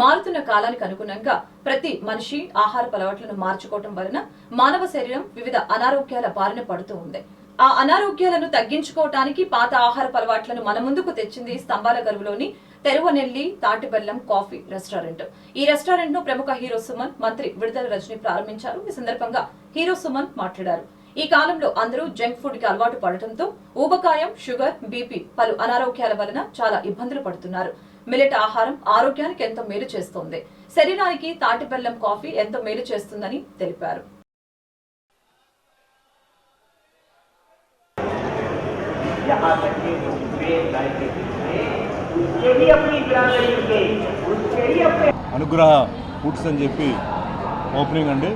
మారుతున్న కాలానికి అనుగుణంగా ప్రతి మనిషి ఆహార అలవాట్లను మార్చుకోవటం వలన మానవ శరీరం వివిధ అనారోగ్యాల బారిన పడుతూ ఉంది. ఆ అనారోగ్యాలను తగ్గించుకోవటానికి పాత ఆహార అలవాట్లను మన ముందుకు తెచ్చింది స్తంభాల గరువులోని తెరువనెల్లి తాటిబెల్లం కాఫీ రెస్టారెంట్. ఈ రెస్టారెంట్ను ప్రముఖ హీరో సుమన్ మంత్రి విడుదల రజని ప్రారంభించారు. ఈ సందర్భంగా హీరో సుమన్ మాట్లాడారు. ఈ కాలంలో అందరూ జంక్ ఫుడ్కి అలవాటు పడటంతో ఊబకాయం షుగర్ బీపీ పలు అనారోగ్యాల వలన చాలా ఇబ్బందులు పడుతున్నారు. మిలెట్ ఆహారం ఆరోగ్యానికి ఎంతో మేలు చేస్తోంది? శరీరానికి తాటి బెల్లం కాఫీ ఎంతో మేలు చేస్తుందని తెలిపారు. అనుగ్రహ ఫుడ్స్ అని చెప్పి ఓపెనింగ్ అండి.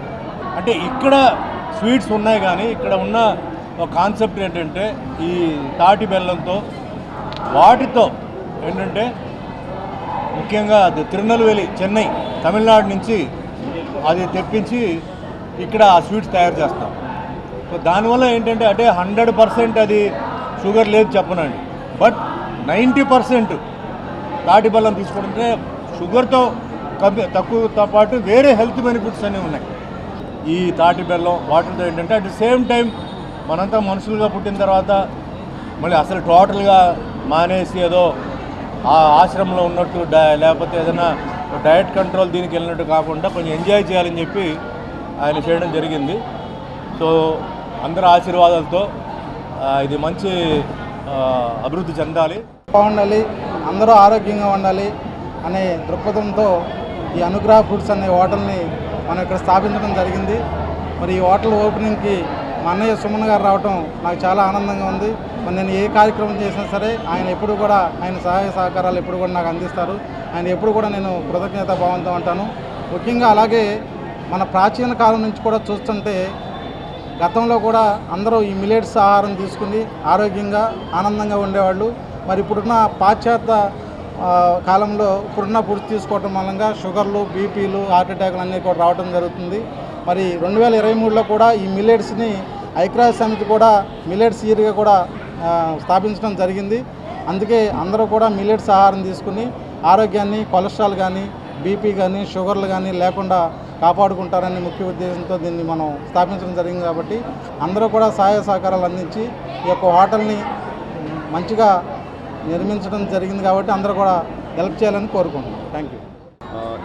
అంటే ఇక్కడ స్వీట్స్ ఉన్నాయి కానీ ఇక్కడ ఉన్న కాన్సెప్ట్ ఏంటంటే ఈ తాటి బెల్లంతో వాటితో ఏంటంటే ముఖ్యంగా అది తిరునెల్వేలి చెన్నై తమిళనాడు నుంచి అది తెప్పించి ఇక్కడ ఆ స్వీట్స్ తయారు చేస్తాం. సో దానివల్ల ఏంటంటే అంటే హండ్రెడ్ పర్సెంట్ అది షుగర్ లేదు చెప్పనండి. బట్ నైంటీ పర్సెంట్ తాటి బెల్లం తీసుకుంటే షుగర్తో కమ్మి తక్కువతో పాటు వేరే హెల్త్ బెనిఫిట్స్ అన్నీ ఉన్నాయి. ఈ తాటి బెల్లం వాటితో ఏంటంటే అట్ ద సేమ్ టైం మనంతా మనుషులుగా పుట్టిన తర్వాత మళ్ళీ అసలు టోటల్గా మానేసి ఏదో ఆ ఆశ్రమంలో ఉన్నట్టు లేకపోతే ఏదైనా డయట్ కంట్రోల్ దీనికి వెళ్ళినట్టు కాకుండా కొంచెం ఎంజాయ్ చేయాలని చెప్పి ఆయన చేయడం జరిగింది. సో అందరి ఆశీర్వాదాలతో ఇది మంచి అభివృద్ధి చెందాలి. బాగుండాలి అందరూ ఆరోగ్యంగా ఉండాలి అనే దృక్పథంతో ఈ అనుగ్రహ ఫుడ్స్ అనే హోటల్ని మనం ఇక్కడ స్థాపించడం జరిగింది. మరి ఈ హోటల్ ఓపెనింగ్కి మా అన్నయ్య సుమన్ గారు రావటం నాకు చాలా ఆనందంగా ఉంది. నేను ఏ కార్యక్రమం చేసినా సరే ఆయన ఎప్పుడు కూడా ఆయన సహాయ సహకారాలు ఎప్పుడు కూడా నాకు అందిస్తారు. ఆయన ఎప్పుడు కూడా నేను కృతజ్ఞత భావంతో ఉంటాను. ముఖ్యంగా అలాగే మన ప్రాచీన కాలం నుంచి కూడా చూస్తుంటే గతంలో కూడా అందరూ ఈ మిలెట్స్ ఆహారం తీసుకుని ఆరోగ్యంగా ఆనందంగా ఉండేవాళ్ళు. మరి ఇప్పుడున్న పాశ్చాత్య కాలంలో ఇప్పుడున్న ఫుడ్స్ తీసుకోవటం మూలంగా షుగర్లు బీపీలు హార్ట్ అటాక్లు అన్నీ కూడా రావడం జరుగుతుంది. మరి రెండు వేల ఇరవై మూడులో కూడా ఈ మిల్లెట్స్ని ఐక్యరాజ్య సమితి కూడా మిల్లెట్స్ ఇయర్గా కూడా స్థాపించడం జరిగింది. అందుకే అందరూ కూడా మిల్లెట్స్ ఆహారం తీసుకుని ఆరోగ్యాన్ని కొలెస్ట్రాల్ కానీ బీపీ కానీ షుగర్లు కానీ లేకుండా కాపాడుకుంటారని ముఖ్య ఉద్దేశంతో దీన్ని మనం స్థాపించడం జరిగింది కాబట్టి అందరూ కూడా సహాయ సహకారాలు అందించి ఈ యొక్క హోటల్ని మంచిగా నిర్మించడం జరిగింది కాబట్టి అందరూ కూడా హెల్ప్ చేయాలని కోరుకుంటున్నాం. థ్యాంక్ యూ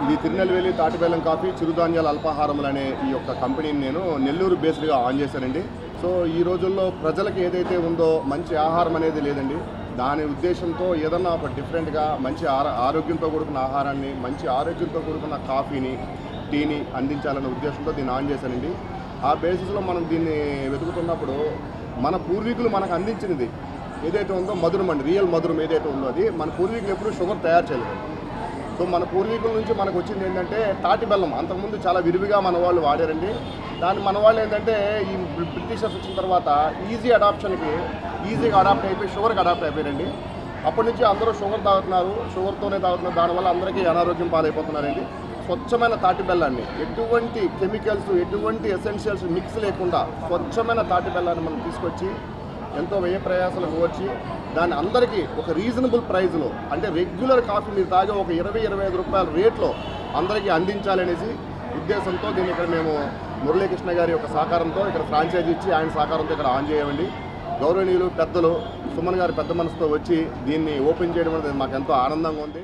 ఇది తిరునెల్వేలి తాటిబెల్లం కాఫీ చిరుధాన్యాల అల్పాహారములు అనే ఈ యొక్క కంపెనీని నేను నెల్లూరు బేస్డ్గా ఆన్ చేశానండి. సో ఈ రోజుల్లో ప్రజలకు ఏదైతే ఉందో మంచి ఆహారం అనేది లేదండి. దాని ఉద్దేశంతో ఏదన్నా ఒక డిఫరెంట్గా మంచి ఆరోగ్యంతో కూడుకున్న ఆహారాన్ని మంచి ఆరోగ్యంతో కూడుకున్న కాఫీని టీని అందించాలనే ఉద్దేశంతో దీన్ని ఆన్ చేశానండి. ఆ బేసిస్లో మనం దీన్ని వెతుకుతున్నప్పుడు మన పూర్వీకులు మనకు అందించినది ఏదైతే ఉందో మధురం అండి. రియల్ మధురం ఏదైతే ఉందో అది మన పూర్వీకులు ఎప్పుడూ షుగర్ తయారు చేయలేదు. సో మన పూర్వీకుల నుంచి మనకు వచ్చింది ఏంటంటే తాటి బెల్లం. అంతకుముందు చాలా విరివిగా మన వాళ్ళు వాడారండి. దాన్ని మన వాళ్ళు ఏంటంటే ఈ బ్రిటిషర్స్ వచ్చిన తర్వాత ఈజీ అడాప్షన్కి ఈజీగా అడాప్ట్ అయిపోయి షుగర్కి అడాప్ట్ అయిపోయారండి. అప్పటి నుంచి అందరూ షుగర్ తాగుతున్నారు. షుగర్తోనే తాగుతున్నారు. దానివల్ల అందరికీ అనారోగ్యం పాలైపోతున్నారండి. స్వచ్ఛమైన తాటి బెల్లాన్ని ఎటువంటి కెమికల్స్ ఎటువంటి ఎసెన్షియల్స్ మిక్స్ లేకుండా స్వచ్ఛమైన తాటి బెల్లాన్ని మనం తీసుకొచ్చి ఎంతో వ్యయ ప్రయాసాలకు వచ్చి దాన్ని అందరికీ ఒక రీజనబుల్ ప్రైస్లో అంటే రెగ్యులర్ కాఫీ మీరు తాగే ఒక ఇరవై ఇరవై ఐదు రూపాయల రేట్లో అందరికీ అందించాలనేసి ఉద్దేశంతో దీన్ని ఇక్కడ మేము మురళీకృష్ణ గారి యొక్క సహకారంతో ఇక్కడ ఫ్రాంచైజీ ఇచ్చి ఆయన సహకారంతో ఇక్కడ ఆన్ చేయమండి గౌరవనీయులు పెద్దలు సుమన్ గారి పెద్ద మనసుతో వచ్చి దీన్ని ఓపెన్ చేయడం అనేది మాకు ఎంతో ఆనందంగా ఉంది.